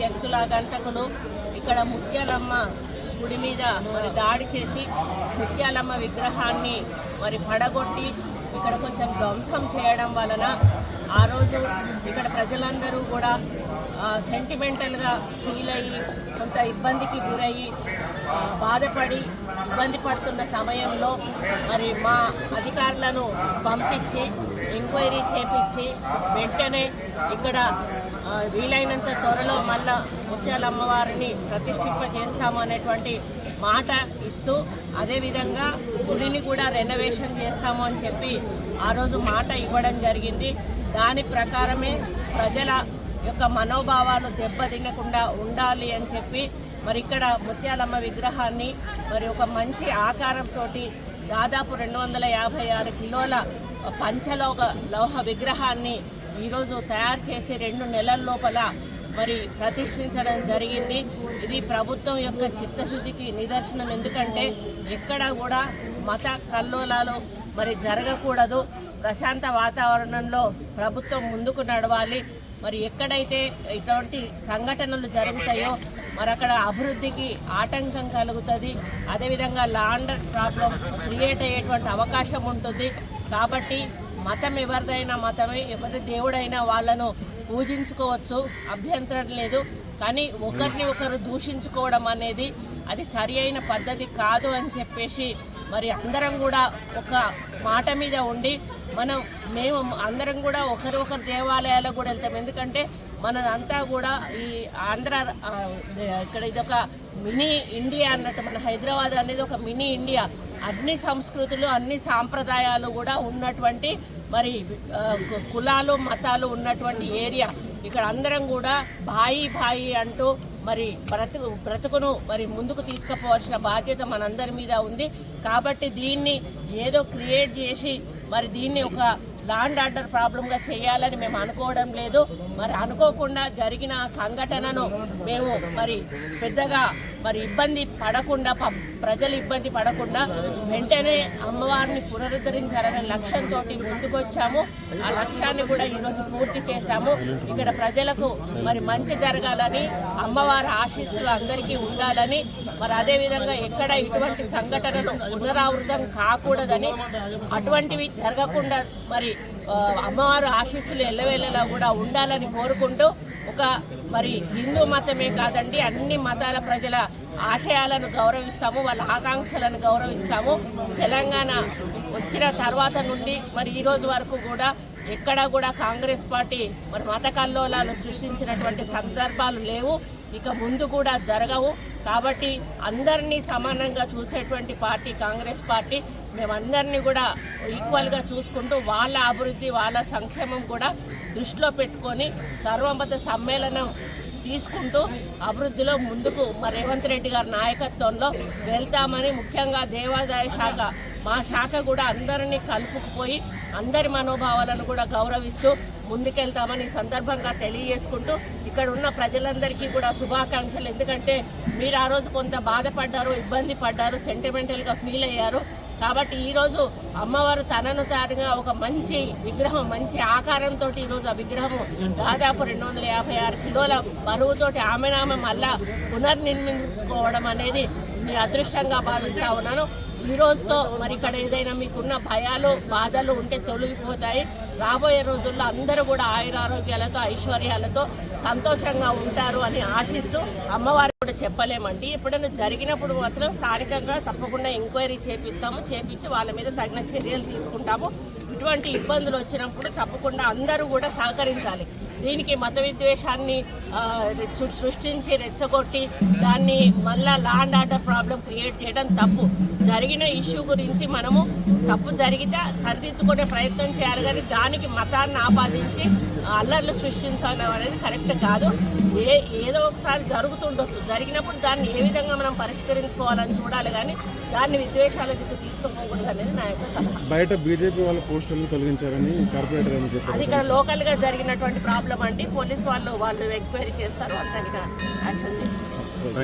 వ్యక్తుల గంటకులు ఇక్కడ ముత్యాలమ్మ గుడి మీద మరి దాడి చేసి ముత్యాలమ్మ విగ్రహాన్ని మరి పడగొట్టి ఇక్కడ కొంచెం ధ్వంసం చేయడం వలన ఆ రోజు ఇక్కడ ప్రజలందరూ కూడా సెంటిమెంటల్గా ఫీల్ అయ్యి కొంత ఇబ్బందికి గురయ్యి బాధపడి ఇబ్బంది పడుతున్న సమయంలో మరి మా అధికారులను పంపించి ఎంక్వైరీ చేపించి వెంటనే ఇక్కడ వీలైనంత త్వరలో మళ్ళా ముత్యాల అమ్మవారిని ప్రతిష్ఠింప చేస్తాము అనేటువంటి మాట ఇస్తూ అదేవిధంగా గుడిని కూడా రెనోవేషన్ చేస్తాము అని చెప్పి ఆ రోజు మాట ఇవ్వడం జరిగింది. దాని ప్రకారమే ప్రజల యొక్క మనోభావాలు దెబ్బతినకుండా ఉండాలి అని చెప్పి మరి ఇక్కడ ముత్యాలమ్మ విగ్రహాన్ని మరి ఒక మంచి ఆకారంతో దాదాపు రెండు వందల యాభై ఆరు కిలోల పంచలోక లౌహ విగ్రహాన్ని ఈరోజు తయారు చేసి రెండు నెలల లోపల మరి ప్రతిష్ఠించడం జరిగింది. ఇది ప్రభుత్వం యొక్క చిత్తశుద్ధికి నిదర్శనం. ఎందుకంటే ఎక్కడ కూడా మత కల్లోలాలు మరి జరగకూడదు. ప్రశాంత వాతావరణంలో ప్రభుత్వం ముందుకు నడవాలి. మరి ఎక్కడైతే ఇటువంటి సంఘటనలు జరుగుతాయో మరి అక్కడ అభివృద్ధికి ఆటంకం కలుగుతుంది. అదేవిధంగా లాండర్ ప్రాబ్లం క్రియేట్ అయ్యేటువంటి అవకాశం ఉంటుంది. కాబట్టి మతం ఎవరిదైనా మతమే ఎవరి దేవుడైనా వాళ్ళను పూజించుకోవచ్చు అభ్యంతరం లేదు. కానీ ఒకరిని ఒకరు దూషించుకోవడం అనేది అది సరి అయిన పద్ధతి కాదు అని చెప్పేసి మరి అందరం కూడా ఒక మాట మీద ఉండి మనం మేము అందరం కూడా ఒకరికొకరు దేవాలయాలకు కూడా వెళ్తాం. ఎందుకంటే మనదంతా కూడా ఈ ఆంధ్ర ఇక్కడ ఇది ఒక మినీ ఇండియా అన్నట్టు మన హైదరాబాద్ అనేది ఒక మినీ ఇండియా. అన్ని సంస్కృతులు అన్ని సాంప్రదాయాలు కూడా ఉన్నటువంటి మరి కులాలు మతాలు ఉన్నటువంటి ఏరియా. ఇక్కడ అందరం కూడా భాయి భాయి అంటూ మరి బ్రతుకు బ్రతుకును మరి ముందుకు తీసుకుపోవాల్సిన బాధ్యత మనందరి మీద ఉంది. కాబట్టి దీన్ని ఏదో క్రియేట్ చేసి మరి దీన్ని ఒక లాండ్ ఆర్డర్ ప్రాబ్లంగా చేయాలని మేము అనుకోవడం లేదు. మరి అనుకోకుండా జరిగిన సంఘటనను మేము మరి పెద్దగా మరి ఇబ్బంది పడకుండా ప్రజలు ఇబ్బంది పడకుండా వెంటనే అమ్మవారిని పునరుద్ధరించాలనే లక్ష్యంతో ముందుకొచ్చాము. ఆ లక్ష్యాన్ని కూడా ఈరోజు పూర్తి చేశాము. ఇక్కడ ప్రజలకు మరి మంచి జరగాలని అమ్మవారి ఆశీస్సులు అందరికీ ఉండాలని మరి అదేవిధంగా ఎక్కడ ఇటువంటి సంఘటనలు పునరావృతం కాకూడదని అటువంటివి జరగకుండా మరి అమ్మవారు ఆశీస్సులు ఎల్లవేళలా కూడా ఉండాలని కోరుకుంటూ ఒక మరి హిందూ మతమే కాదండి అన్ని మతాల ప్రజల ఆశయాలను గౌరవిస్తాము వాళ్ళ ఆకాంక్షలను గౌరవిస్తాము. తెలంగాణ వచ్చిన తర్వాత నుండి మరి ఈ రోజు వరకు కూడా ఎక్కడా కూడా కాంగ్రెస్ పార్టీ మరి మత కల్లోలాలు సృష్టించినటువంటి సందర్భాలు లేవు. ఇక ముందు కూడా జరగవు. కాబట్టి అందరినీ సమానంగా చూసేటువంటి పార్టీ కాంగ్రెస్ పార్టీ. మేమందరినీ కూడా ఈక్వల్గా చూసుకుంటూ వాళ్ళ అభివృద్ధి వాళ్ళ సంక్షేమం కూడా దృష్టిలో పెట్టుకొని సర్వమత సమ్మేళనం తీసుకుంటూ అభివృద్ధిలో ముందుకు మరి రేవంత్ రెడ్డి గారి నాయకత్వంలో వెళ్తామని ముఖ్యంగా దేవాదాయ శాఖ మా శాఖ కూడా అందరినీ కలుపుకుపోయి అందరి మనోభావాలను కూడా గౌరవిస్తూ ముందుకెళ్తామని ఈ సందర్భంగా తెలియజేసుకుంటూ ఇక్కడ ఉన్న ప్రజలందరికీ కూడా శుభాకాంక్షలు. ఎందుకంటే మీరు ఆ రోజు కొంత బాధపడ్డారు ఇబ్బంది పడ్డారు సెంటిమెంటల్గా ఫీల్ అయ్యారు. కాబట్టి ఈరోజు అమ్మవారు తనను తానుగా ఒక మంచి విగ్రహం మంచి ఆకారంతో ఈరోజు ఆ విగ్రహము దాదాపు రెండు వందల యాభై ఆరు కిలోల బరువుతోటి ఆమెనామె మళ్ళా పునర్నిర్మించుకోవడం అనేది మీ అదృష్టంగా భావిస్తా ఉన్నాను. ఈ మరి ఇక్కడ ఏదైనా మీకున్న భయాలు బాధలు ఉంటే తొలగిపోతాయి. రాబోయే రోజుల్లో అందరూ కూడా ఆయురారోగ్యాలతో ఐశ్వర్యాలతో సంతోషంగా ఉంటారు అని ఆశిస్తూ అమ్మవారు కూడా చెప్పలేమండి. ఎప్పుడైనా జరిగినప్పుడు మాత్రం స్థానికంగా తప్పకుండా ఎంక్వైరీ చేపిస్తాము. చేపించి వాళ్ళ మీద తగిన చర్యలు తీసుకుంటాము. ఎటువంటి ఇబ్బందులు వచ్చినప్పుడు తప్పకుండా అందరూ కూడా సహకరించాలి. దీనికి మత విద్వేషాన్ని సృష్టించి రెచ్చగొట్టి దాన్ని మళ్ళా లాండ్ ఆర్డర్ ప్రాబ్లం క్రియేట్ చేయడం తప్పు. జరిగిన ఇష్యూ గురించి మనము తప్పు జరిగితే సరిదిద్దుకునే ప్రయత్నం చేయాలి. కానీ దానికి మతాన్ని ఆపాదించి అల్లర్లు సృష్టించడం అనేది కరెక్ట్ కాదు. ఏ ఏదో ఒకసారి జరుగుతుండొచ్చు. జరిగినప్పుడు దాన్ని ఏ విధంగా మనం పరిష్కరించుకోవాలని చూడాలి కానీ దాన్ని విద్వేషాల దిక్కు తీసుకుపోకూడదు అనేది నా యొక్క సలహా. బయట బీజేపీ వాళ్ళ పోస్టర్లు తొలగించారని కార్పొరేటర్ అని అది ఇక్కడ లోకల్గా జరిగినటువంటి ప్రాబ్లం అండి. పోలీస్ వాళ్ళు వాళ్ళు ఎంక్వైరీ చేస్తారు. వాళ్ళు తగిన యాక్షన్ తీసుకుంటారు.